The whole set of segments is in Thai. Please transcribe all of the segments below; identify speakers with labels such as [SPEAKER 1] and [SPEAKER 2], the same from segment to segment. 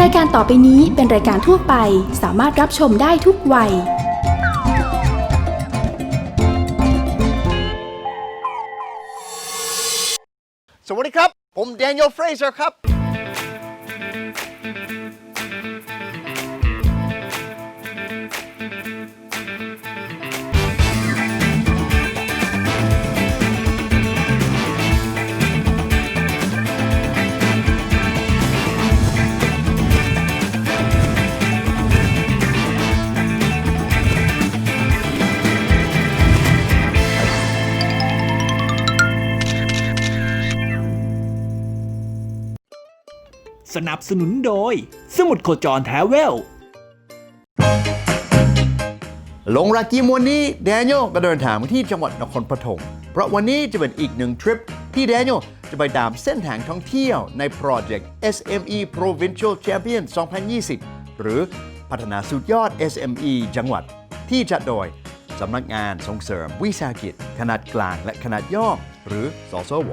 [SPEAKER 1] รายการต่อไปนี้เป็นรายการทั่วไปสามารถรับชมได้ทุกวัย
[SPEAKER 2] สวัสดีครับ ผมแดเนียลเฟรเซอร์ครับ
[SPEAKER 3] สนับสนุนโดย สมุดโคจรแทเวล
[SPEAKER 2] ลงรักกีมวันนี้แดเนียลก็เดินทางมาที่จังหวัดนครปฐมเพราะวันนี้จะเป็นอีกหนึ่งทริปที่แดเนียลจะไปตามเส้นทางท่องเที่ยวในโปรเจกต์ SME Provincial Champion 2020 หรือพัฒนาสุดยอด SME จังหวัดที่จัดโดยสำนักงานส่งเสริมวิสาหกิจ ขนาดกลางและขนาดย่อม หรือสสว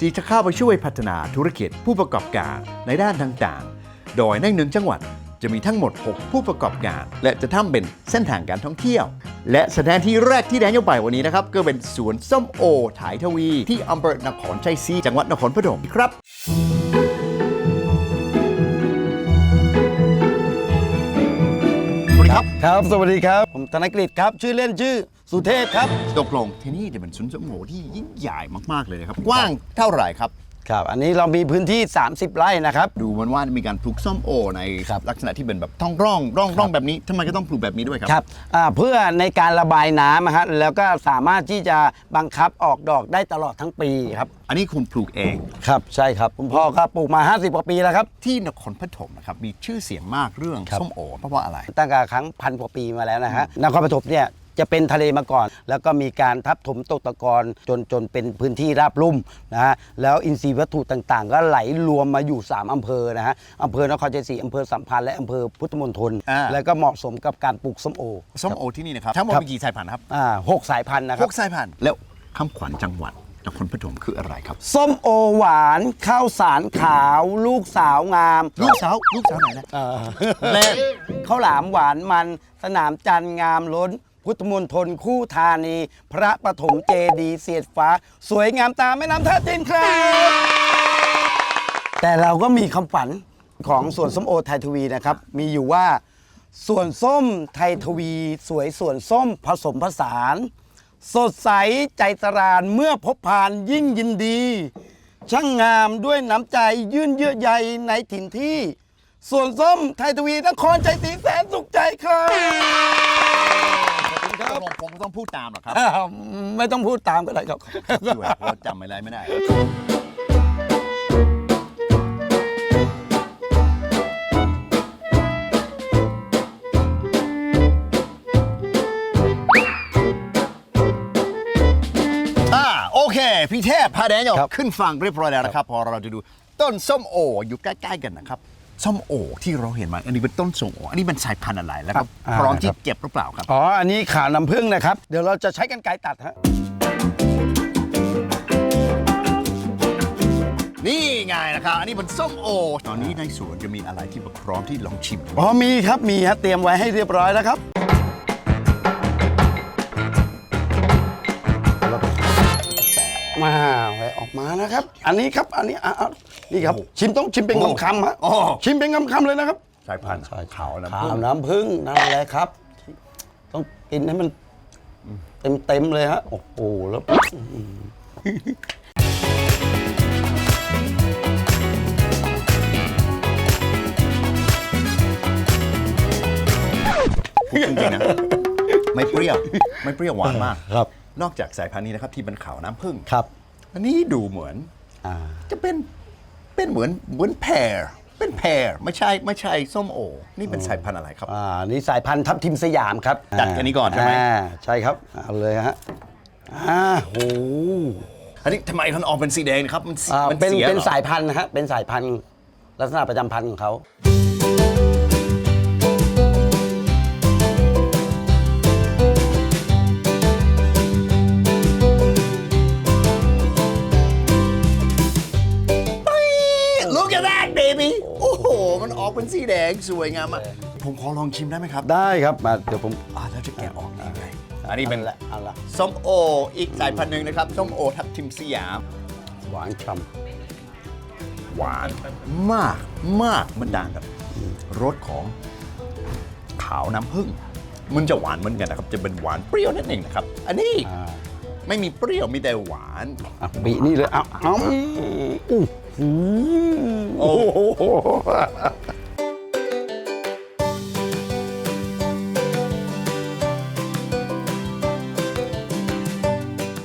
[SPEAKER 2] ที่จะเข้าไปช่วยพัฒนาธุรกิจผู้ประกอบการในด้านต่างๆ โดยในหนึ่งจังหวัดจะมีทั้งหมด 6 ผู้ประกอบการ และจะทำเป็นเส้นทางการท่องเที่ยว และสถานที่แรกที่แดนยกไปวันนี้นะครับ ก็เป็นสวนส้มโอถ่ายทวี ที่อำเภอนครชัยศรีจังหวัดนครปฐมครับสวัสดีครับ
[SPEAKER 4] ครับ สวัสดีครับ ผมธนกฤษครับ ชื่อเล่นชื่อ สุเทพครับ
[SPEAKER 2] ตกลงที่นี่จะเป็นสวนส้มโอที่ยิ่งใหญ่มากๆเลยนะครับ กว้างเท่าไหร่ครับ
[SPEAKER 4] ครับ อันนี้เรามีพื้นที่ 30 ไร่นะครับ
[SPEAKER 2] ดูเหมันว่ามีการปลูกส้มโอใน
[SPEAKER 4] ครับ
[SPEAKER 2] ลักษณะที่เป็นแบบท้องร่องร่องร่องแบบนี้ทำไมก็ต้องปลูกแบบนี้ด้วยครับ
[SPEAKER 4] ครับอ่าเพื่อในการระบายน้ำนะฮะแล้วก็สามารถที่จะบังคับออกดอกได้ตลอดทั้งปีครับ
[SPEAKER 2] อันนี้คุณปลูกเอง
[SPEAKER 4] ครับ ใช่ครับ คุณพ่อก็ปลูกมา 50 กว่าปีแล้วครับ
[SPEAKER 2] ที่นครปฐมนะครับมีชื่อเสียงมากเรื่อง
[SPEAKER 4] ครับ
[SPEAKER 2] ส้มโอเพราะว่าอะไร
[SPEAKER 4] ตั้งแต่ครั้งพันกว่าปีมาแล้วนะฮะนครปฐมเนี่ย จะเป็นทะเลมาก่อน แล้วก็มีการทับถมตกตะกอนจนจนเป็นพื้นที่ราบลุ่มนะฮะแล้วอินทรีย์วัตถุต่างๆ ก็ไหลรวมมาอยู่ 3 อำเภอนะฮะอำเภอนครชัยศรีอำเภอสัมพันธ์และอำเภอพุทธมณฑล
[SPEAKER 2] อ่า
[SPEAKER 4] แล้วก็เหมาะสมกับการปลูกส้มโอ
[SPEAKER 2] ส้มโอที่นี่นะครับทั้งหมด
[SPEAKER 4] ครับ
[SPEAKER 2] มีกี่สายพันธุ์ครับ
[SPEAKER 4] อ่าหกสายพันธุ์นะค
[SPEAKER 2] ห
[SPEAKER 4] รับ
[SPEAKER 2] กสายพันธุ์แล้วคำขวัญจังหวัดนครปฐมคืออะไรครับ
[SPEAKER 4] ส้มโอหวานข้าวสารขาว ลูกสาวงาม
[SPEAKER 2] ลูกสาวลูกสาวไหนนะ
[SPEAKER 4] เอ่อ
[SPEAKER 2] แม่
[SPEAKER 4] ข้าวหลามหวานมันสนามจันทร์งามล้น พุทธมณฑลคู่ธานี พระปฐมเจดีย์เสียดฟ้า สวยงามตามแม่น้ำท่าจีนครับ แต่เราก็มีคำฝันของสวนส้มโอไทยทวีนะครับ มีอยู่ว่าสวนส้มไทยทวี สวยสวนส้มผสมผสาน สดใสใจตรานเมื่อพบผ่านยิ่งยินดี ช่างงามด้วยน้ำใจยื่นเยื่อใยในถิ่นที่ ส่วนส้มไทยทวีนครใจสีแสนสุขใจครับ
[SPEAKER 2] ผมผมต้องพูดตามเหรอครับ
[SPEAKER 4] อ้าวไม่ต้องพูดตามก็ได้ครับ
[SPEAKER 2] ด้วยเพราะจำอะไรไม่ได้ อ่าโอเค พี่เทพพาแดนย
[SPEAKER 4] ครับ
[SPEAKER 2] ขึ้นฟังเรียบร้อยแล้วนะครับ พอเราจะดูต้นส้มโออยู่ใกล้ ๆ กันนะครับ ส้มโอที่เราเห็นมา อันนี้เป็นต้นส้มโออันนี้เป็นสายพันธุ์อะไรแล้วก็พร้อมที่เก็บหรือเปล่าครับ
[SPEAKER 4] อ๋อ อันนี้ขาวน้ำผึ้งนะครับ เดี๋ยวเราจะใช้กันไกรตัดฮะ
[SPEAKER 2] นี่ไงนะครับ อันนี้เป็นส้มโอ ตอนนี้ในสวนจะมีอะไรที่แบบพร้อมที่ลองชิม
[SPEAKER 4] อ๋อมีครับ มีฮะ เตรียมไว้ให้เรียบร้อยแล้วครับ มาไว้ออกมานะครับ อันนี้ครับ อันนี้อะอะนี่ครับ ชิมต้องชิมเป็นคำคำๆฮะ
[SPEAKER 2] โอ้
[SPEAKER 4] ชิมเป็นคำคำๆเลยนะครับ
[SPEAKER 2] สายพันธุ์ขาวนะ
[SPEAKER 4] ขาวน้ำผึ้งนั่นแหละครับ ต้องกินให้มันเต็มเต็มๆเลยฮะ โอ้โหแล้ว
[SPEAKER 2] พูดจริงๆนะ ไม่เปรี้ยว ไม่เปรี้ยวหวานมาก
[SPEAKER 4] ครับ
[SPEAKER 2] นอกจากสายพันธุ์นี้นะครับที่เป็นขาวน้ำผึ้ง
[SPEAKER 4] ครับ
[SPEAKER 2] อันนี้ดูเหมือน
[SPEAKER 4] อ่า
[SPEAKER 2] จะเป็นเป็นเหมือนเหมือนแพรเป็นแพรไม่ใช่ไม่ใช่ส้มโอ นี่เป็นสายพันธุ์อะไรครับ
[SPEAKER 4] อ่า นี่สายพันธุ์ทับทิมสยามครับ
[SPEAKER 2] จัดอันนี้ก่อนใช่ไหมา
[SPEAKER 4] ใช่ครับ เอาเลยฮะ อ่าโห
[SPEAKER 2] อันนี้ทำไมมันออกเป็นสีแดงนะครับ มัน
[SPEAKER 4] อ่า
[SPEAKER 2] มัน
[SPEAKER 4] เป็น
[SPEAKER 2] สีย
[SPEAKER 4] เป็น
[SPEAKER 2] หรอ
[SPEAKER 4] สายพันธุ์นะฮะ เป็นสายพันธุ์ลักษณะประจำพันธุ์ของเขา
[SPEAKER 2] เป็นสีแดงสวยงามมากผมขอลองชิมได้ไหมครับ
[SPEAKER 4] ได้ครับมาเดี๋ยวผม
[SPEAKER 2] อ่าแล้วจะแกะออกยังไงอันนี้เป็น
[SPEAKER 4] ละอันละ
[SPEAKER 2] ส้มโออีกสายพันธุ์หนึ่งนะครับส้มโอทับทิมสยาม
[SPEAKER 4] หวานฉ่
[SPEAKER 2] หวานมากมากมันต่างกับรสของขาวน้ำผึ้งมันจะหวานเหมือนกันนะครับ จะเป็นหวานเปรี้ยวนิดหนึ่งนะครับ อันนี้ำ
[SPEAKER 4] อ่า
[SPEAKER 2] ไม่มีเปรี้ยวมีแต่หวาน
[SPEAKER 4] อะบีนี่เลยเอาเอาอู้หู
[SPEAKER 2] โอ้โห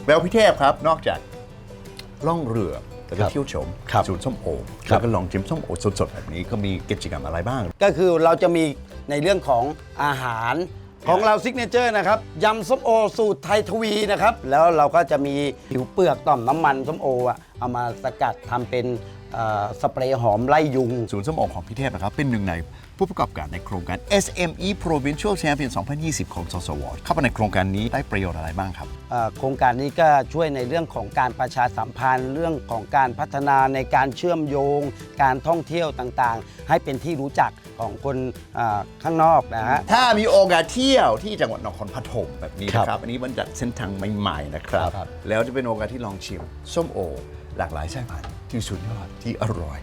[SPEAKER 2] แววพิเทพครับ นอกจากล่องเรือแล้วก็เที่ยวชมสวนส้มโอแล้วก็ลองชิมส้มโอสดๆแบบนี้ก็มีกิจกรรมอะไรบ้าง
[SPEAKER 4] ก็คือเราจะมีในเรื่องของอาหารของเราซิกเนเจอร์นะครับยำส้มโอสูตรไทยทวีนะครับ แล้วเราก็จะมีผิวเปลือกต่อมน้ำมันส้มโออะเอามาสกัดทำเป็นเอ่อสเปรย์หอมไล่ยุง
[SPEAKER 2] ศูนย์ส้มโอของพิเทพนะครับ เป็นหนึ่งใน ผู้ประกอบการในโครงการ SME Provincial Champion 2020 ของสสว เข้ามาในโครงการนี้ได้ประโยชน์อะไรบ้างครับ
[SPEAKER 4] เอ่อโครงการนี้ก็ช่วยในเรื่องของการประชาสัมพันธ์ เรื่องของการพัฒนาในการเชื่อมโยง การท่องเที่ยวต่างๆ ให้เป็นที่รู้จักของคนเอ่อข้างนอกนะฮะ
[SPEAKER 2] ถ้ามีโอกาสเที่ยวที่จังหวัดนครปฐมแบบนี้
[SPEAKER 4] ครับ
[SPEAKER 2] นะครับ อันนี้มันจัดเส้นทางใหม่ๆนะครับ
[SPEAKER 4] ครับ
[SPEAKER 2] แล้วจะเป็นโอกาสที่ลองชิมส้มโอ หลากหลายสายพันธุ์ที่สุดยอดที่อร่อย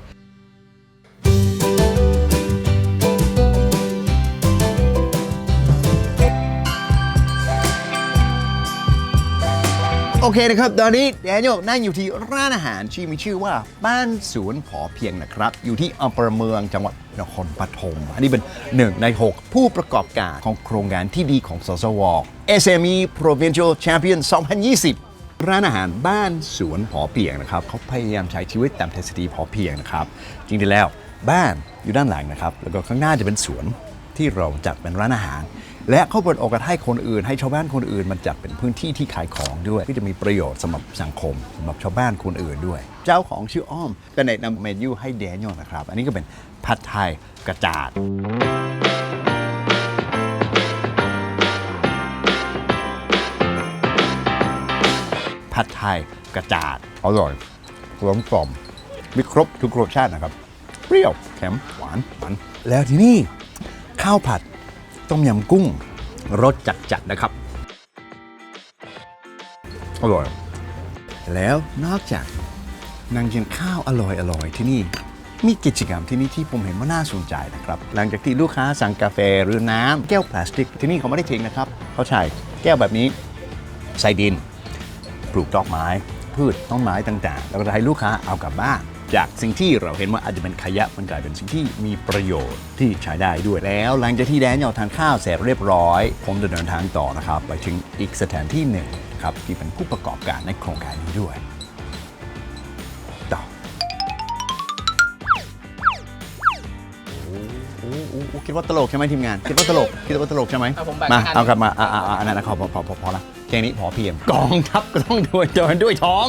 [SPEAKER 2] โอเคนะครับ ตอนนี้แดนยลนั่งอยู่ที่ร้านอาหารที่มีชื่อว่าบ้านสวนผอเพียงนะครับ อยู่ที่อำเภอเมืองจังหวัดนครปฐมอันนี้เป็นหนึ่งใน 6 ผู้ประกอบการของโครงการที่ดีของสสว SME Provincial Champion 2020ร้านอาหารบ้านสวนผอเพียงนะครับเขาพยายามใช้ชีวิตตามทฤษฎีพอเพียงนะครับ จริงๆแล้วบ้านอยู่ด้านหลังนะครับ แล้วก็ข้างหน้าจะเป็นสวนที่เราจัดเป็นร้านอาหาร และเขาเปิดโอกาสให้คนอื่น ให้ชาวบ้านคนอื่น มันจัดเป็นพื้นที่ที่ขายของด้วยที่จะมีประโยชน์สำหรับสังคมสำหรับชาวบ้านคนอื่นด้วย เจ้าของชื่ออ้อมก็แนะนำเมนูให้แดเนียลนะครับ อันนี้ก็เป็นผัดไทยกระจาดผัดไทยกระจาดอร่อยกลมกล่อมมีครบทุกรสชาตินะครับ เปรี้ยวเค็มหวานมันแล้วที่นี่ข้าวผัด ต้มยำกุ้งรสจัดๆนะครับ อร่อย แล้วนอกจากนั่งกินข้าวอร่อยอร่อยๆที่นี่มีกิจกรรมที่นี่ที่ผมเห็นว่าน่าสนใจนะครับ หลังจากที่ลูกค้าสั่งกาแฟหรือน้ำแก้วพลาสติก ที่นี่เขาไม่ได้ทิ้งนะครับ เขาใช้แก้วแบบนี้ใส่ดิน ปลูกดอกไม้ พืชต้นไม้ต่างๆ แล้วก็จะให้ลูกค้าเอากลับบ้าน จากสิ่งที่เราเห็นว่าอาจจะเป็นขยะมันกลายเป็นสิ่งที่มีประโยชน์ที่ใช้ได้ด้วยแล้ว หลังจากที่แดนยอทานข้าวเสร็จเรียบร้อย ผมจะเดินทางต่อนะครับ ไปถึงอีกสถานที่หนึ่งครับที่เป็นผู้ประกอบการในโครงการนี้ด้วยต่อโอ้โหโอ้โหคิดว่าตลกใช่ไหมทีมงาน คิดว่าตลกคิดว่าตลกใช่ไหม
[SPEAKER 5] เอาผมแบ่ง
[SPEAKER 2] มา
[SPEAKER 5] ให้อัน
[SPEAKER 2] เอากลับมาอ่าอ่าอันนั้นนะขอพอพอพอพอละแค่นี้พอเพียงกองทัพก็ต้องด้วยเดินด้วยท้อง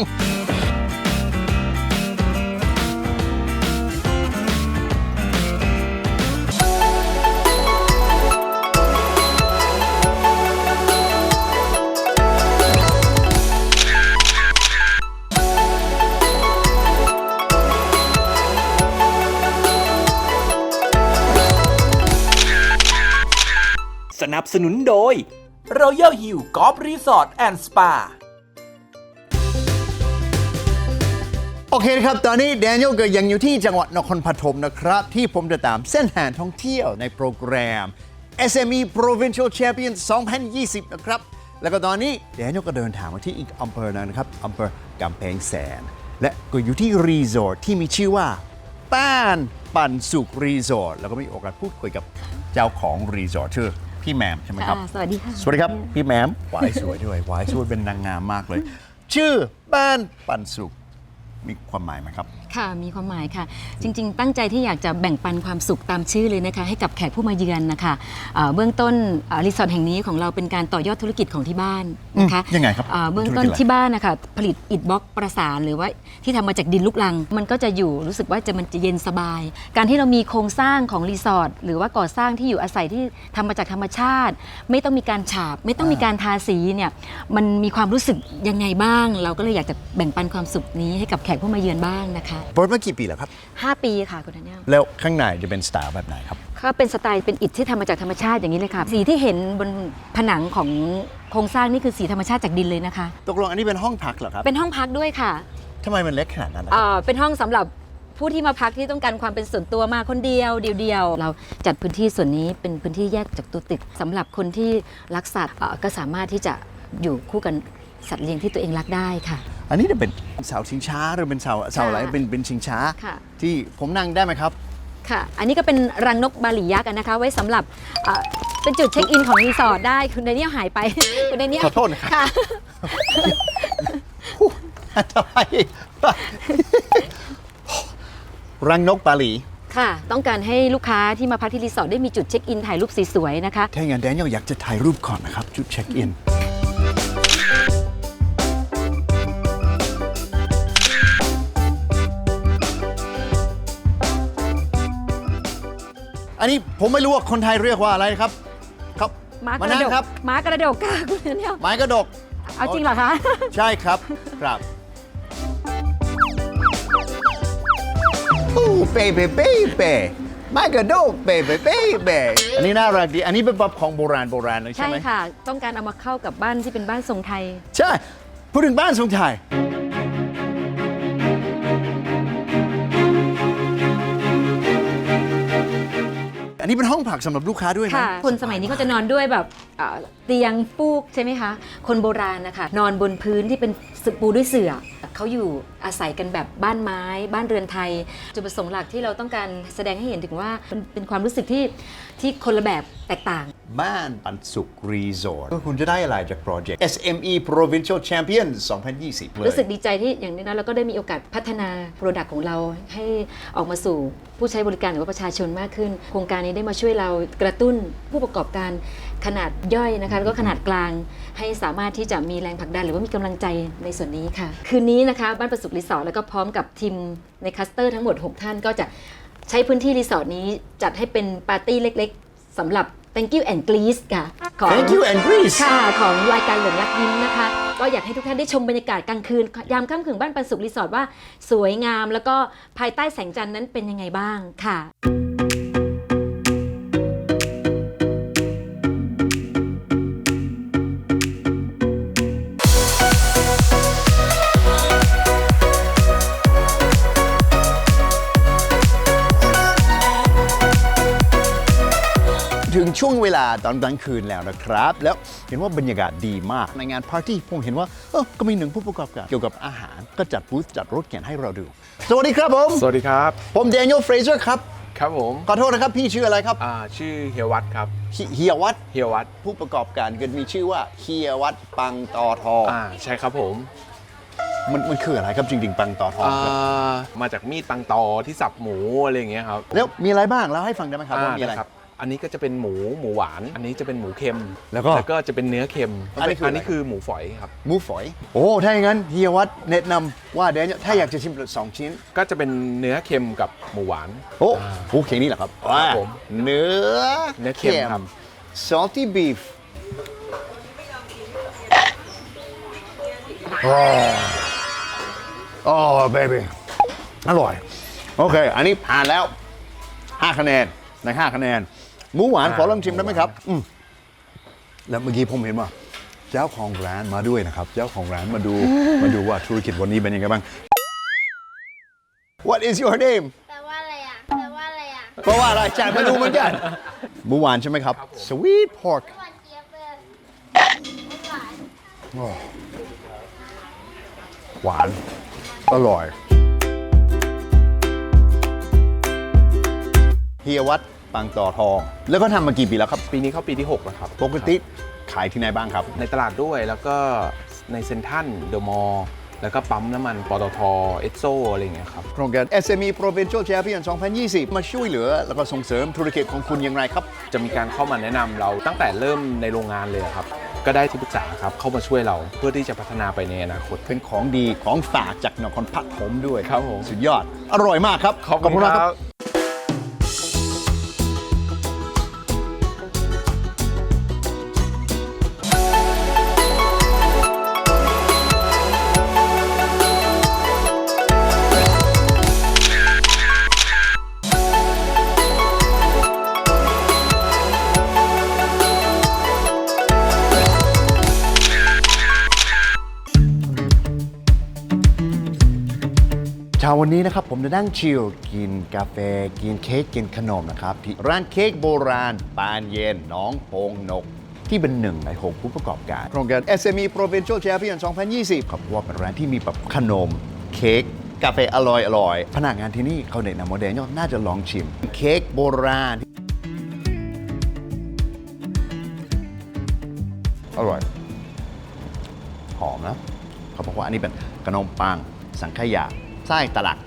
[SPEAKER 3] นับสนุนโดย Royal Hill Golf Resort and Spa
[SPEAKER 2] โอเคนะครับ ตอนนี้แดเนียลก็ยังอยู่ที่จังหวัดนครปฐมนะครับ ที่ผมจะตามเส้นทางท่องเที่ยวในโปรแกรม SME Provincial Champion 2020 นะครับ แล้วก็ตอนนี้แดเนียลก็เดินทางมาที่อีกอำเภอหนึงนะครับอำเภอกำแพงแสน และก็อยู่ที่รีสอร์ทที่มีชื่อว่าป้านปันสุขรีสอร์ทแล้วก็มีโอกาสพูดคุยกับเจ้าของรีสอร์ทชื่อ พี่แมมใช่ไหมครับ
[SPEAKER 6] ค่ะสวัสดีค่ะ
[SPEAKER 2] สวัสดีครับ พี่แมมวายสวยด้วยวายสวยเป็นนางงามมากเลย ชื่อบ้านปันสุข มีความหมายไหมครับ
[SPEAKER 6] ค่ะมีความหมายค่ะ จริง ๆ ตั้งใจที่อยากจะแบ่งปันความสุขตามชื่อเลยนะคะ ให้กับแขกผู้มาเยือนนะคะเอ่อเบื้องต้นเอ่อรีสอร์ทแห่งนี้ของเราเป็นการต่อยอดธุรกิจของที่บ้านนะคะ
[SPEAKER 2] อืมยังไงครับ
[SPEAKER 6] เอ่อเบื้องต้น
[SPEAKER 2] ธุรกิจอะไร
[SPEAKER 6] ที่บ้านนะคะผลิตอิฐบล็อกประสานหรือว่าที่ทำมาจากดินลูกลัง มันก็จะอยู่รู้สึกว่าจะมันจะเย็นสบาย การที่เรามีโครงสร้างของรีสอร์ทหรือว่าก่อสร้างที่อยู่อาศัยที่ทำมาจากธรรมชาติ ไม่ต้องมีการฉาบ ไม่ต้องมีการทาสีเนี่ยมันมีความรู้สึกยังไงบ้าง เราก็เลยอยากจะแบ่งปันความสุขนี้ให้กับแขกผู้มาเยือนบ้างนะคะ
[SPEAKER 2] เปิดมากี่ปีแล้วครับ
[SPEAKER 6] 5 ปีค่ะคุณธัญญา
[SPEAKER 2] แล้วข้างในจะเป็นสไตล์แบบไหนครับ
[SPEAKER 6] ก็เป็นสไตล์เป็นอิฐที่ทำมาจากธรรมชาติอย่างนี้เลยค่ะ สีที่เห็นบนผนังของโครงสร้างนี่คือสีธรรมชาติจากดินเลยนะคะ
[SPEAKER 2] ตกลงอันนี้เป็นห้องพักเหรอครับ
[SPEAKER 6] เป็นห้องพักด้วยค่ะ
[SPEAKER 2] ทำไมมันเล็กขนาดนั้นนะ
[SPEAKER 6] เอ่อเป็นห้องสำหรับผู้ที่มาพักที่ต้องการความเป็นส่วนตัวมาคนเดียวเดียวๆเราจัดพื้นที่ส่วนนี้เป็นพื้นที่แยกจากตัวตึกสำหรับคนที่รักสัตว์เอ่อก็สามารถที่จะอยู่คู่กัน สัตว์เลี้ยงที่ตัวเองรักได้ค่ะ
[SPEAKER 2] อันนี้จะเป็นเสาชิงช้าหรือเป็นเสาเสาอะไร
[SPEAKER 6] ค่ะ
[SPEAKER 2] เป็นเป็นชิงช้า
[SPEAKER 6] ค่ะ
[SPEAKER 2] ที่ผมนั่งได้ไหมครับ
[SPEAKER 6] ค่ะ อันนี้ก็เป็นรังนกบาหลียักษ์อะนะคะ ไว้สำหรับเอ่อเป็นจุดเช็คอินของรีสอร์ทได้คุณในนี้หายไป คุณในนี้
[SPEAKER 2] ขอโทษนะครับ
[SPEAKER 6] ค่ะ
[SPEAKER 2] ทำไมรังนกปาหลี
[SPEAKER 6] ค่ะ ต้องการให้ลูกค้าที่มาพักที่รีสอร์ทได้มีจุดเช็คอินถ่ายรูปสวยๆนะคะ
[SPEAKER 2] ถ้าอย่างนั้นแดเนียลอยากจะถ่ายรูปก่อนนะครับ จุดเช็คอิน อันนี้ผมไม่รู้ว่าคนไทยเรียกว่าอะไรครับ ครับ
[SPEAKER 6] ม้าก
[SPEAKER 2] มา
[SPEAKER 6] ระ
[SPEAKER 2] นั่ง
[SPEAKER 6] ดก
[SPEAKER 2] ครับ
[SPEAKER 6] ม้ากระดกค่ะคุณเนี่ย
[SPEAKER 2] ไม้กระดก
[SPEAKER 6] เอาจริงเหรอคะ
[SPEAKER 2] ใช่ครับครับโอ้เป้เป้เป้เป้ไม้กระดกเป้เป้เป้เป้อันนี้น่ารักดี อันนี้เป็นแบบของโบราณโบราณเลยใช่
[SPEAKER 6] ใช่
[SPEAKER 2] ไหม
[SPEAKER 6] ค่ะ ต้องการเอามาเข้ากับบ้านที่เป็นบ้านทรงไทย
[SPEAKER 2] ใช่ พูดถึงบ้านทรงไทย นนี้เป็นห้องพักสำหรับลูกค้าด้วยนะ
[SPEAKER 6] ค่ะคนสมัยนี้เขาจะนอนด้วยแบบเอ่อเตียงฟูกใช่ไหมคะ คนโบราณนะคะนอนบนพื้นที่เป็นปูด้วยเสื่อเขาอยู่อาศัยกันแบบบ้านไม้ บ้านเรือนไทยจุดประสงค์หลักที่เราต้องการแสดงให้เห็นถึงว่าเป็นเป็นความรู้สึกที่ที่คนละแบบแตกต่าง
[SPEAKER 2] บ้านปันสุขรีสอร์ทก็คุณจะได้อะไรจากโปรเจกต์ SME Provincial Champions 2020เลย
[SPEAKER 6] รู้สึกดีใจที่อย่างนี้นะเราก็ได้มีโอกาสพัฒนาโปรดักต์ของเราให้ออกมาสู่ผู้ใช้บริการหรือว่าประชาชนมากขึ้น โครงการนี้ได้มาช่วยเรากระตุ้นผู้ประกอบการ ขนาดย่อยนะคะแล้วก็ขนาดกลางให้สามารถที่จะมีแรงผลักดันหรือว่ามีกำลังใจในส่วนนี้ค่ะ คืนนี้นะคะบ้านประสุขรีสอร์ทแล้วก็พร้อมกับทีมในคัสเตอร์ทั้งหมด 6 ท่านก็จะใช้พื้นที่รีสอร์ทนี้จัดให้เป็นปาร์ตี้เล็กๆสำหรับ Thank you and Grease ค่ะของ
[SPEAKER 2] Thank you and Greece
[SPEAKER 6] ค่ะ ของรายการหลงรักยิ้มนะคะ ก็อยากให้ทุกท่านได้ชมบรรยากาศกลางคืน ยามค่ำคืนบ้านปันสุขรีสอร์ทว่า สวยงามแล้วก็ภายใต้แสงจันทร์นั้นเป็นยังไงบ้างค่ะ
[SPEAKER 2] ช่วงเวลาตอนกลางคืนแล้วนะครับ แล้วเห็นว่าบรรยากาศดีมากในงานปาร์ตี้ผมเห็นว่าเออก็มีหนึ่งผู้ประกอบการเกี่ยวกับอาหารก็จัดบูธจัดรถเข็นให้เราดู สวัสดีครับผม
[SPEAKER 5] สวัสดีครับ
[SPEAKER 2] ผมเดนิเอลเฟรเซอร์ครับ
[SPEAKER 5] ครับผม
[SPEAKER 2] ขอโทษนะครับพี่ชื่ออะไรครับ
[SPEAKER 5] อ่าชื่อเฮียวัตครับ
[SPEAKER 2] เฮีเฮียวัด
[SPEAKER 5] เฮียวัต
[SPEAKER 2] ผู้ประกอบการก็มีชื่อว่าเฮียวัดปังตอทอ
[SPEAKER 5] อ่าใช่ครับผม
[SPEAKER 2] มันมันคืออะไรครับจริงๆปังตอทอ
[SPEAKER 5] อ่
[SPEAKER 2] ครับา
[SPEAKER 5] มาจากมีดปังตอที่สับหมูอะไรอย่างเงี้ยครับ
[SPEAKER 2] แล้วมีอะไรบ้างเล่าให้ฟังได้ไหมครับว่ามีอะไรา
[SPEAKER 5] ด้ครับ อันนี้ก็จะเป็นหมูหมูหวาน อันนี้จะเป็นหมูเค็ม
[SPEAKER 2] แล้วก็
[SPEAKER 5] แล้วก็จะเป็นเนื้อเค็ม
[SPEAKER 2] อันนี้คืออะไร
[SPEAKER 5] อันนี้คือหมูฝอยครับ
[SPEAKER 2] หมูฝอย โอ้ ถ้าอย่างนั้นเฮียวัดแนะนำว่าเดนิเอลถ้าอยากจะชิมสองชิ้น
[SPEAKER 5] ก็จะเป็นเนื้อเค็มกับหมูหวาน
[SPEAKER 2] โอ้โอเคนี่แหละครับว่า
[SPEAKER 5] ผม
[SPEAKER 2] เนื้อ
[SPEAKER 5] เนื้อเค็มครับ
[SPEAKER 2] salty beef โอ้โอ้ baby อร่อย โอเค อันนี้ผ่านแล้ว 5 คะแนนใน 5 คะแนน หมูหวานขอลองชิมได้ไหมครับอืมแล้วเมื่อกี้ผมเห็นว่าเจ้าของร้านมาด้วยนะครับ เจ้าของร้านมาดูมาดูว่าธุรกิจวันนี้เป็นยังไงบ้าง What is your name
[SPEAKER 7] แปลว่าอะไรอะ แปลว่าอะไรอะ
[SPEAKER 2] เพราะว่าอะไรจ่ายมาดูเหมือนกันหมูหวานใช่ไหมครับ sweet pork
[SPEAKER 7] หวานเจี๊ยบเลยหวาน
[SPEAKER 2] หวาน อร่อย เฮียวัด ปังต่อทอง แล้วก็ทำมากี่ปีแล้วครับ
[SPEAKER 5] ปีนี้เข้าปีที่6แล้วครับ
[SPEAKER 2] ปกติขายที่ไหนบ้างครับ
[SPEAKER 5] ในตลาดด้วยแล้วก็ในเซ็นทรัลเดอะมอลล์แล้วก็ปั๊มน้ำมันปตทเอสโซอะไรอย่างเงี้ยครับ
[SPEAKER 2] โครงการ SME Provincial Champion 2020 มาช่วยเหลือ แล้วก็ส่งเสริมธุรกิจของคุณอย่างไรครับ
[SPEAKER 5] จะมีการเข้ามาแนะนำเราตั้งแต่เริ่มในโรงงานเลยครับ ก็ได้ที่ปรึกษาครับเข้ามาช่วยเราเพื่อที่จะพัฒนาไปในอนาคต
[SPEAKER 2] เป็นของดีของฝากจากนครปฐมด้วย
[SPEAKER 5] ครับผม
[SPEAKER 2] สุดยอด อร่อยมากครับ
[SPEAKER 5] ขอบคุณ
[SPEAKER 2] มาก
[SPEAKER 5] ครับ
[SPEAKER 2] วันนี้นะครับผมจะนั่งชิลกินกาแฟ กินเค้กกินขนมนะครับที่ร้านเค้กโบราณ ปานเย็นน้องโพงนก ที่เป็นหนึ่งในหกผู้ประกอบการ โครงการ SME Provincial Champion 2020ครับเพราะว่าเป็นร้านที่มีแบบขนมเค้กกาแฟอร่อยอร่อยพนักงานที่นี่เขาแนะนำว่าแดเนียลน่าจะลองชิม เค้กโบราณ อร่อย หอมนะเขาบอกว่าอันนี้เป็นขนมปังสังขยา ไส้ตลัก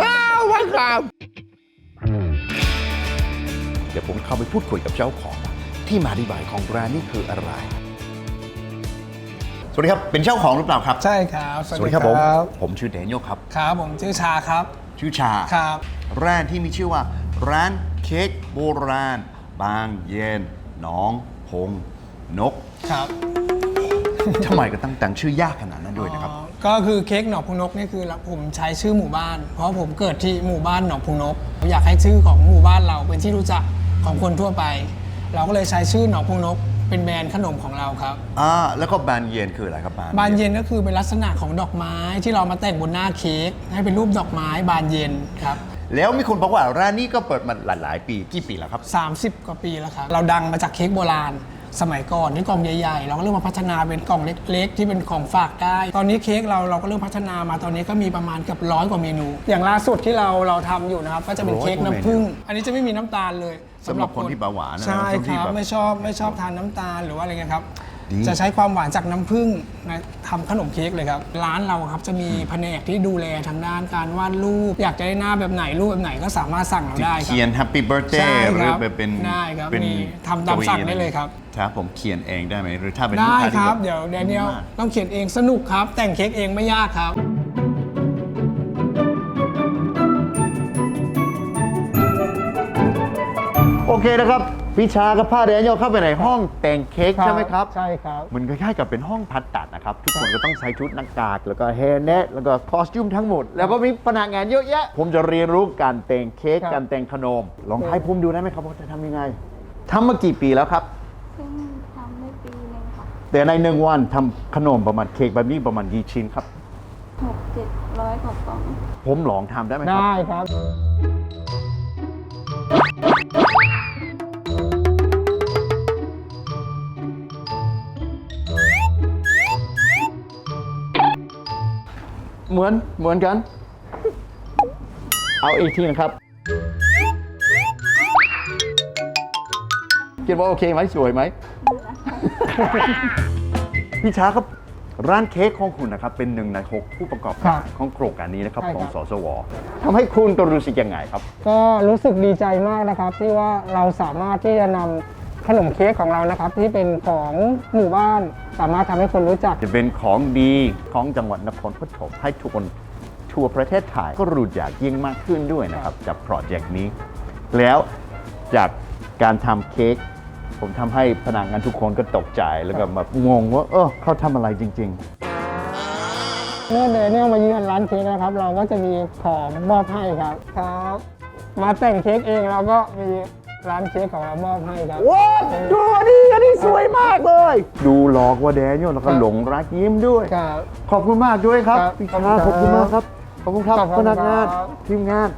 [SPEAKER 2] ว้าวว้าวครับเดี๋ยวผมเข้าไปพูดคุยกับเจ้าของ ที่มาที่บายของร้านนี่คืออะไร สวัสดีครับ เป็นเจ้าของหรือเปล่าครับ
[SPEAKER 8] ใช่ครับ
[SPEAKER 2] สวัสดีครับผม ผมชื่อแดเนียลครับ
[SPEAKER 8] ครับผมชื่อชาครับ
[SPEAKER 2] ชื่อชา
[SPEAKER 8] ครับ
[SPEAKER 2] ร้านที่มีชื่อว่า ร้านเค้กโบราณ บางเย็นหน้องพงนก
[SPEAKER 8] ครับ
[SPEAKER 2] ทำไมก็ตั้งแต่งชื่อยากขนาดนั้นด้วยนะครับ
[SPEAKER 8] อ๋อก็คือเค้กหนองพุงนกนี่คือผมใช้ชื่อหมู่บ้าน เพราะผมเกิดที่หมู่บ้านหนองพุงนกผมอยากให้ชื่อของหมู่บ้านเราเป็นที่รู้จักของคนทั่วไป เราก็เลยใช้ชื่อหนองพุงนก เป็นแบรนด์ขนมของเราครับ
[SPEAKER 2] อ่าแล้วก็บานเย็นคืออะไรครับบาน
[SPEAKER 8] บานเย็นก็คือเป็นลักษณะของดอกไม้ที่เรามาแต่งบนหน้าเค้กให้เป็นรูปดอกไม้บานเย็นครับ
[SPEAKER 2] แล้วมีคนบอกว่าร้านนี้ก็เปิดมาหลาย ๆ ปีกี่ปีแล้วครับ
[SPEAKER 8] 30 กว่าปีแล้วครับ เราดังมาจากเค้กโบราณ สมัยก่อนที่กล่องใหญ่ๆ เราก็เริ่มมาพัฒนาเป็นกล่องเล็ก ๆ ที่เป็นของฝากได้ ตอนนี้เค้กเราเราก็เริ่มพัฒนามาตอนนี้ก็มีประมาณเกือบร้อยกว่าเมนู อย่างล่าสุดที่เราเราทำอยู่นะครับก็จะเป็นเค้กน้ำผึ้งอันนี้จะไม่มีน้ำตาลเลย
[SPEAKER 2] สำหรับคนที่เบาหวานนะ
[SPEAKER 8] ใช่
[SPEAKER 2] คนที่
[SPEAKER 8] ครับ
[SPEAKER 2] แบบ
[SPEAKER 8] ไม่ชอบไม่ชอบทานน้ำตาลหรือว่าอะไรเงี้ยครับ
[SPEAKER 2] ดี
[SPEAKER 8] จะใช้ความหวานจากน้ำผึ้งนะทำขนมเค้กเลยครับ ร้านเราครับจะมีแผนกที่ดูแลทางด้านการวาดรูป อยากจะได้หน้าแบบไหนรูปแบบไหนก็สามารถสั่งเรา
[SPEAKER 2] ที่
[SPEAKER 8] ได้ครับ
[SPEAKER 2] เขียน Happy
[SPEAKER 8] ใช่
[SPEAKER 2] Birthday ห
[SPEAKER 8] ค
[SPEAKER 2] รือ
[SPEAKER 8] รับ
[SPEAKER 2] แบบเป็น
[SPEAKER 8] ได้ครับ
[SPEAKER 2] เป็น
[SPEAKER 8] มีทำตามสั่งได้เลยครับ
[SPEAKER 2] ครับผมเขียนเองได้ไหมหรือถ้าเป็น
[SPEAKER 8] ได้
[SPEAKER 2] ลูกา
[SPEAKER 8] ค
[SPEAKER 2] ที่
[SPEAKER 8] รับ
[SPEAKER 2] แเดี๋
[SPEAKER 8] ยวแดเนียล
[SPEAKER 2] มาก
[SPEAKER 8] ต้องเขียนเองสนุกครับ แต่งเค้กเองไม่ยากครับ
[SPEAKER 2] โอเคนะครับ พี่ชากับผ้าแดเนียลเข้าไปในห้องแต่งเค้กใช่ไหมครับ
[SPEAKER 8] ใช่ครับ
[SPEAKER 2] มันคล้ายๆกับเป็นห้องพัดตัดนะครับ ทุกคนก็ต้องใส่ชุดหนักกาก แล้วก็เฮร์เนตแล้วก็คอสตูมทั้งหมด แล้วก็มีพนักงานเยอะแยะ ผมจะเรียนรู้การแต่งเค้ก
[SPEAKER 8] ครับ
[SPEAKER 2] การแต่งขนม ลองให้ผมดูได้ไหมครับว่าจะทำยังไงทำมากี่ปีแล้วครับ
[SPEAKER 7] เพิ่งทำได้ปีหนึ่งค่ะ
[SPEAKER 2] แต่ในหนึ่งวันทำขนมประมาณเค้กแบบนี้ประมาณกี่ชิ้นครับ
[SPEAKER 7] หกเจ็ดร้อยกว่ากล่อง
[SPEAKER 2] ผมลองทำได้ไหมครับ
[SPEAKER 8] ได้ครับ
[SPEAKER 2] เหมือนเหมือนกัน เอาอีกทีนะครับคิดว่าโอเคไหมสวยไหม พี่ช้าครับ ร้านเค้กของคุณนะครับ เป็นหนึ่งในหกผู้ประกอบ
[SPEAKER 8] ครั
[SPEAKER 2] การ
[SPEAKER 8] บ
[SPEAKER 2] ของโครงการนี้นะครับ
[SPEAKER 8] ใช่
[SPEAKER 2] ข
[SPEAKER 8] ค
[SPEAKER 2] อ
[SPEAKER 8] รั
[SPEAKER 2] ง
[SPEAKER 8] บ
[SPEAKER 2] สสวทำให้คุณตัวรู้สึกยังไงครับ
[SPEAKER 8] ก็รู้สึกดีใจมากนะครับ ที่ว่าเราสามารถที่จะนำ ขนมเค้กของเรานะครับ ที่เป็นของหมู่บ้านสามารถทำให้คนรู้จัก
[SPEAKER 2] จะเป็นของดีของจังหวัดนครปฐมให้ทุกคนทั่วประเทศไทยก็รู้จักยิ่งมากขึ้นด้วยนะครับจากโปรเจกต์นี้ แล้วจากการทำเค้กผมทำให้พนักงานทุกคนก็ตกใจแล้วก็แบบงงว่าเออเขาทำอะไรจริง
[SPEAKER 8] เมื่อเดนเนียลมาเยือนร้านเค้กนะครับ เราก็จะมีของมอบให้ครับครับ มาแต่งเค้กเองเราก็มี ร้านเค้กของเรามอบให้ครับ
[SPEAKER 2] ๆว้าดูอันนี้อันนี้สวยมากเลย ดูหลอกว่าแดเนียลแล้วก็หลงรักยิ้มด้วย
[SPEAKER 8] ครับ
[SPEAKER 2] ขอบคุณมากด้วยครับ
[SPEAKER 8] ครับ
[SPEAKER 2] พี่
[SPEAKER 8] ขอบ
[SPEAKER 2] ชา
[SPEAKER 8] คุณครับ
[SPEAKER 2] ขอบคุณมากครับ ขอบคุณครับ
[SPEAKER 8] ขอบคุณ
[SPEAKER 2] พนักงาน
[SPEAKER 8] ครับ
[SPEAKER 2] ทีมงาน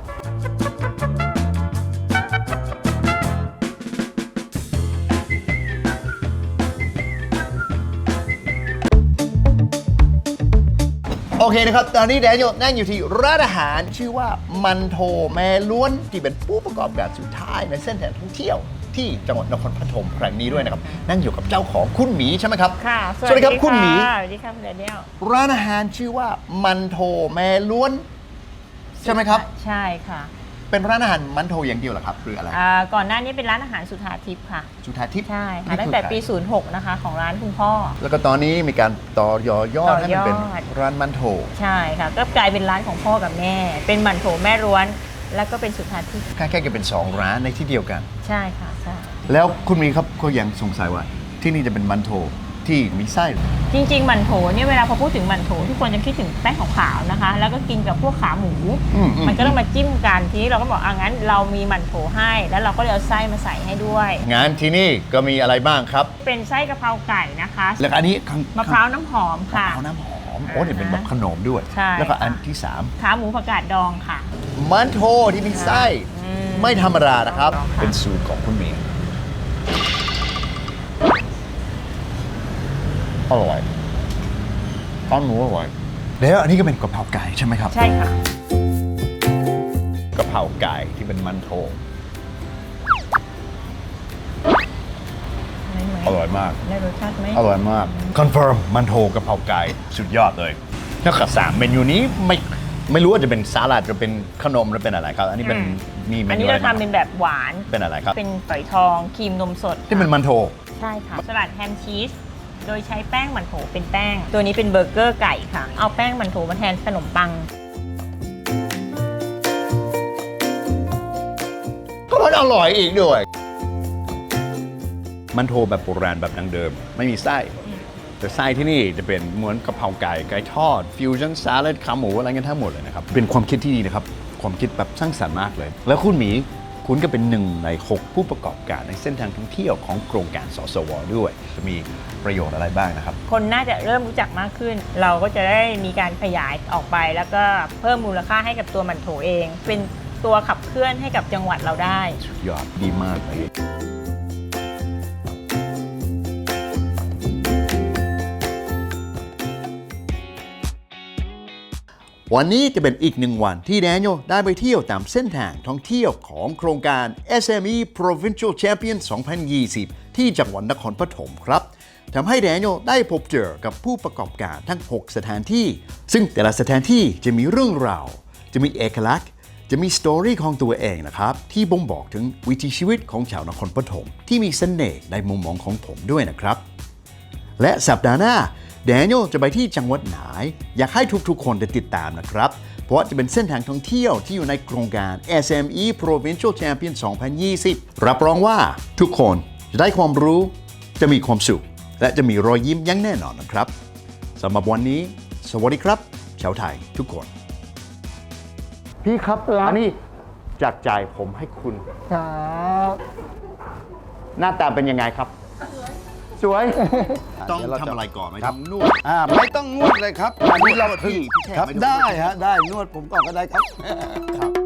[SPEAKER 2] โอเคนะครับ ตอนนี้แดเนียลนั่งอยู่ที่ร้านอาหารชื่อว่ามันโทแม่ล้วนที่เป็นผู้ประกอบการสุดท้ายในเส้นทางท่องเที่ยวที่จังหวัดนครปฐมครั้งนี้ด้วยนะครับ นั่งอยู่กับเจ้าของคุณหมีใช่ไหมครับ
[SPEAKER 9] ค่ะ
[SPEAKER 2] สวัสดีครับคุณหมี
[SPEAKER 9] สวัสดีครับคุณแดเนียล
[SPEAKER 2] ร้านอาหารชื่อว่ามันโทแม่ล้วน ใช่ไหมครับ
[SPEAKER 9] ใช่ค่ะ
[SPEAKER 2] เป็นร้านอาหารมันโทอย่างเดียวเหรอครับหรืออะไร
[SPEAKER 9] อ่าก่อนหน้านี้เป็นร้านอาหารสุธาทิพย์ค่ะ
[SPEAKER 2] สุธาทิพย์
[SPEAKER 9] ใช่ค่ะ
[SPEAKER 2] นี่
[SPEAKER 9] ตั้ง
[SPEAKER 2] คือ
[SPEAKER 9] แต่
[SPEAKER 2] ใคร
[SPEAKER 9] ปี06 นะคะ ของร้านคุณพ่อ
[SPEAKER 2] แล้วก็ตอนนี้มีการต่อยอยอด
[SPEAKER 9] ต่อ
[SPEAKER 2] ให้มันเป็น
[SPEAKER 9] ยอด
[SPEAKER 2] ร้านมันโท
[SPEAKER 9] ใช่ค่ะ ก็กลายเป็นร้านของพ่อกับแม่ เป็นหมันโถแม่ร้วน แล้วก็เป็นสุธาทิพย์
[SPEAKER 2] แค่แค่จะเป็นสองร้านในที่เดียวกัน
[SPEAKER 9] ใช่ค่ะใช่
[SPEAKER 2] แล้วคุณมีครับก็ยังสงสัยว่าที่นี่จะเป็นมันโท ที่มีไส้
[SPEAKER 9] จริงๆหมันโถเนี่ยเวลาพอพูดถึงหมันโถทุกคนจะคิดถึงแป้งขาวๆนะคะ แล้วก็กินกับพวกขาหมู
[SPEAKER 2] อืมอืม
[SPEAKER 9] มันก็ต้องมาจิ้มกันทีนี้เราก็บอกอะงั้นเรามีหมันโถให้ แล้วเราก็เลยเอาไส้มาใส่ให้ด้วย
[SPEAKER 2] งานที่นี่ก็มีอะไรบ้างครับ
[SPEAKER 9] เป็นไส้กะเพราไก่นะคะ
[SPEAKER 2] แล้วก็อันนี้ข้ง
[SPEAKER 9] มะพร้าวน้ำหอม
[SPEAKER 2] มะ
[SPEAKER 9] ค่ะ
[SPEAKER 2] พร้าวน้ำหอมโอ้เนี่ยเป็นแบบขนมด้วย
[SPEAKER 9] ใช่
[SPEAKER 2] แล้วก็อัน
[SPEAKER 9] ค่ะ
[SPEAKER 2] ที่สาม
[SPEAKER 9] ขาหมูผักกาดดองค่ะ
[SPEAKER 2] มันโถที่มีไส้
[SPEAKER 9] อืม
[SPEAKER 2] ไม่ธรรมดานะครับ
[SPEAKER 9] ค่ะ
[SPEAKER 2] เป็นสูตรของคุณเม อร่อยข้าวหมูอร่อยแล้วอันนี้ก็เป็นกะเพราไก่ใช่ไหมครับ
[SPEAKER 9] ใช่ค่ะ
[SPEAKER 2] กะเพราไก่ที่เป็นมันโถอร่อยมาก
[SPEAKER 9] ได้รสชาติไหม
[SPEAKER 2] อร่อยมากคอนเฟิร์มมันโถกะเพราไก่สุดยอดเลยแล้วกับสามเมนูนี้ไม่ไม่รู้ว่าจะเป็นสลัดหรือเป็นขนมหรือเป็นอะไรครับ อันนี้เป็น
[SPEAKER 9] อืม
[SPEAKER 2] มีเม
[SPEAKER 9] อัน
[SPEAKER 2] นู
[SPEAKER 9] นี้
[SPEAKER 2] อะไร
[SPEAKER 9] เรา
[SPEAKER 2] บ้าง
[SPEAKER 9] ทำเป็นแบบหวาน
[SPEAKER 2] เป็นอะไรครับ
[SPEAKER 9] เป็นฝอยทองครีมนมสด
[SPEAKER 2] ที่เป็นมันโถ
[SPEAKER 9] ใช่ค่ะสลัดแฮมชีส โดยใช้แป้งหมันโถเป็นแป้ง ตัวนี้เป็นเบอร์เกอร์ไก่ค่ะ เอาแป้งหมันโถมาแทนขนมปัง
[SPEAKER 2] ก็มันอร่อยอีกด้วย มันโถแบบโบราณแบบดังเดิม ไม่มีไส้ แต่ไส้ที่นี่จะเป็นเหมือนกะเพราไก่ไก่ทอด ฟิวชั่นซาลัดขาหมูอะไรกันทั้งหมดเลยนะครับ เป็นความคิดที่ดีนะครับ ความคิดแบบสร้างสรรค์มากเลย แล้วคุณหมี คุณก็เป็นหนึ่งใน 6 ผู้ประกอบการในเส้นทางท่องเที่ยวของโครงการสสวด้วย จะมีประโยชน์อะไรบ้างนะครับ
[SPEAKER 9] คนน่าจะเริ่มรู้จักมากขึ้น เราก็จะได้มีการขยายออกไป แล้วก็เพิ่มมูลค่าให้กับตัวหมันโถเอง เป็นตัวขับเคลื่อนให้กับจังหวัดเราได้
[SPEAKER 2] ยอดดีมากเลย วันนี้จะเป็นอีกหนึ่งวันที่แดเนียลได้ไปเที่ยวตามเส้นทางท่องเที่ยวของโครงการ SME Provincial Champion 2020 ที่จังหวัดนครปฐมครับทำให้แดเนียลได้พบเจอกับผู้ประกอบการทั้ง 6 สถานที่ ซึ่งแต่ละสถานที่จะมีเรื่องราว จะมีเอกลักษณ์ จะมีสตอรี่ของตัวเองนะครับ ที่บ่งบอกถึงวิถีชีวิตของชาวนครปฐมที่มีเสน่ห์ในมุมมองของผมด้วยนะครับ และสัปดาห์หน้า แดเนียลจะไปที่จังหวัดไหน อยากให้ทุกๆ คนได้ติดตามนะครับ เพราะจะเป็นเส้นทางท่องเที่ยวที่อยู่ในโครงการ SME Provincial Champion 2020 รับรองว่าทุกคนจะได้ความรู้ จะมีความสุข และจะมีรอยยิ้มอยังแน่นอนนะครับสำหรับวันนี้ สวัสดีครับ ชาวไทยทุกคน พี่ครับอันนี้จากใจผมให้คุณ
[SPEAKER 8] ครับ
[SPEAKER 2] หน้าตาเป็นยังไงครับ สวย ต้อง
[SPEAKER 4] เดี๋ยวเราจะ
[SPEAKER 2] ทำอะไรก่อนไหม
[SPEAKER 4] ครับ
[SPEAKER 2] ต้องนวด
[SPEAKER 4] อ่าไม่ต้องนวดเลยครับอันนี้เรา
[SPEAKER 2] นวดที่ที่แช่
[SPEAKER 4] ครับ
[SPEAKER 2] ไว้ด้วย
[SPEAKER 4] ได้ฮะได้นวดผมก่อนก็ได้ครับครับ